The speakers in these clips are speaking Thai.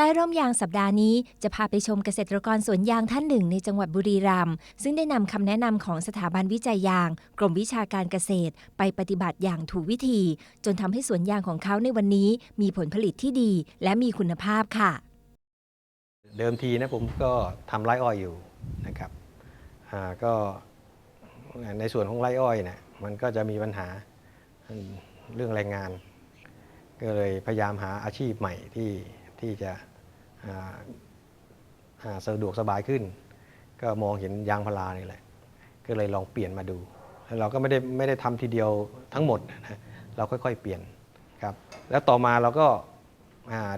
ใต้ร่มยางสัปดาห์นี้จะพาไปชมเกษตรกรสวนยางท่านหนึ่งในจังหวัดบุรีรัมย์ซึ่งได้นำคำแนะนำของสถาบันวิจัยยาง กรมวิชาการเกษตร ไปปฏิบัติอย่างถูกวิธี จนทำให้สวนยางของเขาในวันนี้มีผลผลิตที่ดี และมีคุณภาพค่ะ เดิมทีนะผมก็ทำไร่อ้อยอยู่นะครับอ่าก็ในส่วนของไร่อ้อยเนี่ยมันก็จะมีปัญหาเรื่องแรงงาน ก็เลยพยายามหาอาชีพใหม่ที่ ที่จะสะดวกสบายขึ้น ก็มองเห็นยางพารานี่แหละ ก็เลยลองเปลี่ยนมาดูแล้วเราก็ไม่ได้ไม่ได้ทำทีเดียวทั้งหมดนะเราค่อยๆเปลี่ยนครับแล้วต่อมาเราก็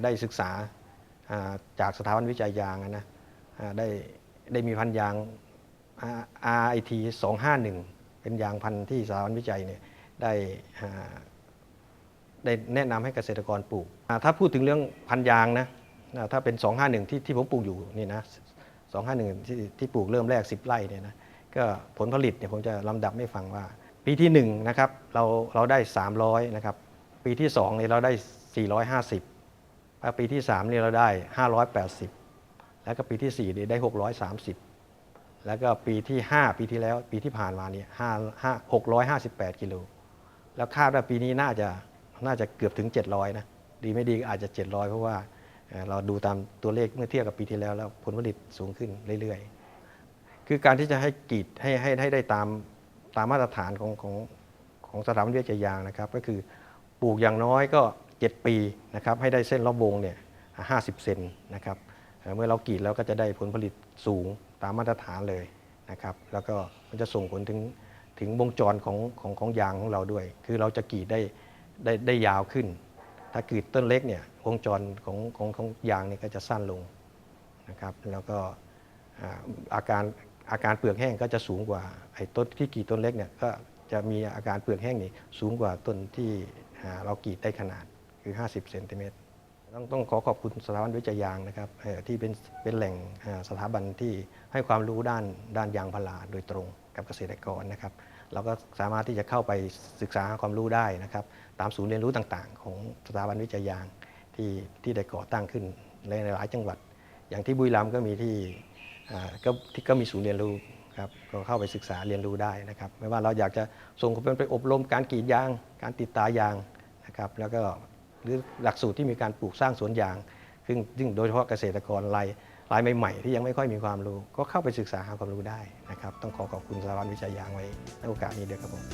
ได้ศึกษาจากสถาบันวิจัยยางนะได้ได้มีพันธุ์ยาง RIT 251 เป็นยางพันธุ์ที่สถาบันวิจัยเนี่ยได้อ่า ได้แนะนำให้เกษตรกรปลูก ถ้าพูดถึงเรื่องพันยางนะถ้าเป็น 251 ที่ที่ผมปลูกอยู่นี่นะ251 ที่ที่ปลูกเริ่มแรก 10 ไร่เนี่ยนะก็ผลผลิตเนี่ยผมจะลำดับให้ฟังว่า ปีที่1นะครับเราเราได้ 300นะครับปีที่2เนี่ยเราได้ 450แล้วปีที่3เนี่ยเราได้ 580 แล้วก็ปีที่4เนี่ยได้ 630 แล้วก็ปีที่ 5 ปีที่แล้วปีที่ผ่านมาเนี่ย5 5 658 กิโลแล้วคาดว่าปีนี้น่าจะ น่าจะเกือบถึง 700นะดีไม่ดีอาจจะ 700 เพราะว่าเราดูตามตัวเลขเมื่อเทียบกับปีที่แล้วแล้วผลผลิตสูงขึ้นเรื่อยๆ คือการที่จะให้กีดให้ให้ให้ได้ตามตามมาตรฐานของของของสถาบันวิจัยยางนะครับ ก็คือปลูกอย่างน้อยก็ 7 ปีนะครับให้ได้เส้นรอบวงเนี่ย50เซนนะครับเอ่อเมื่อเรากรีดแล้วก็จะได้ผลผลิตสูงตามมาตรฐานเลยนะครับ แล้วก็มันจะส่งผลถึงถึงวงจรของของของยางของเราด้วย คือเราจะกรีดได้ ได้ได้ยาวขึ้น ถ้ากรีดต้นเล็กเนี่ยวงจรของของของยางนี่ก็จะสั้นลงนะครับ แล้วก็อาการอาการเปลือกแห้งก็จะสูงกว่าไอ้ต้นที่กรีดต้นเล็กเนี่ยก็จะมีอาการเปลือกแห้งนี่สูงกว่าต้นที่เรากรีดได้ขนาดคือ 50เซนติเมตร ต้องต้องขอขอบคุณสถาบันวิจัยยางนะครับที่เป็นเป็นแหล่งสถาบันที่ให้ความรู้ด้านด้านยางพาราโดยตรงกับเกษตรกรนะครับเราก็สามารถที่จะเข้าไปศึกษาความรู้ได้นะครับ ตามศูนย์เรียนรู้ต่างๆ ของสถาบันวิจัยยางที่ที่ได้ก่อตั้งขึ้นในหลายจังหวัด อย่างที่บุรีรัมย์ก็มีที่ก็ที่ก็มีศูนย์เรียนรู้ครับก็เข้าไปศึกษาเรียนรู้ได้นะครับ ไม่ว่าเราอยากจะส่งคนไปอบรมการกรีดยาง การติดตายางนะครับ แล้วก็ หรือหลักสูตรที่มีการปลูกสร้างสวนยาง ซึ่งซึ่งโดยเฉพาะเกษตรกรรายรายใหม่ๆที่ยังไม่ค่อยมีความรู้ ก็เข้าไปศึกษาหาความรู้ได้นะครับ ต้องขอขอบคุณสถาบันวิจัยยางไว้ในโอกาสนี้ด้วยครับผม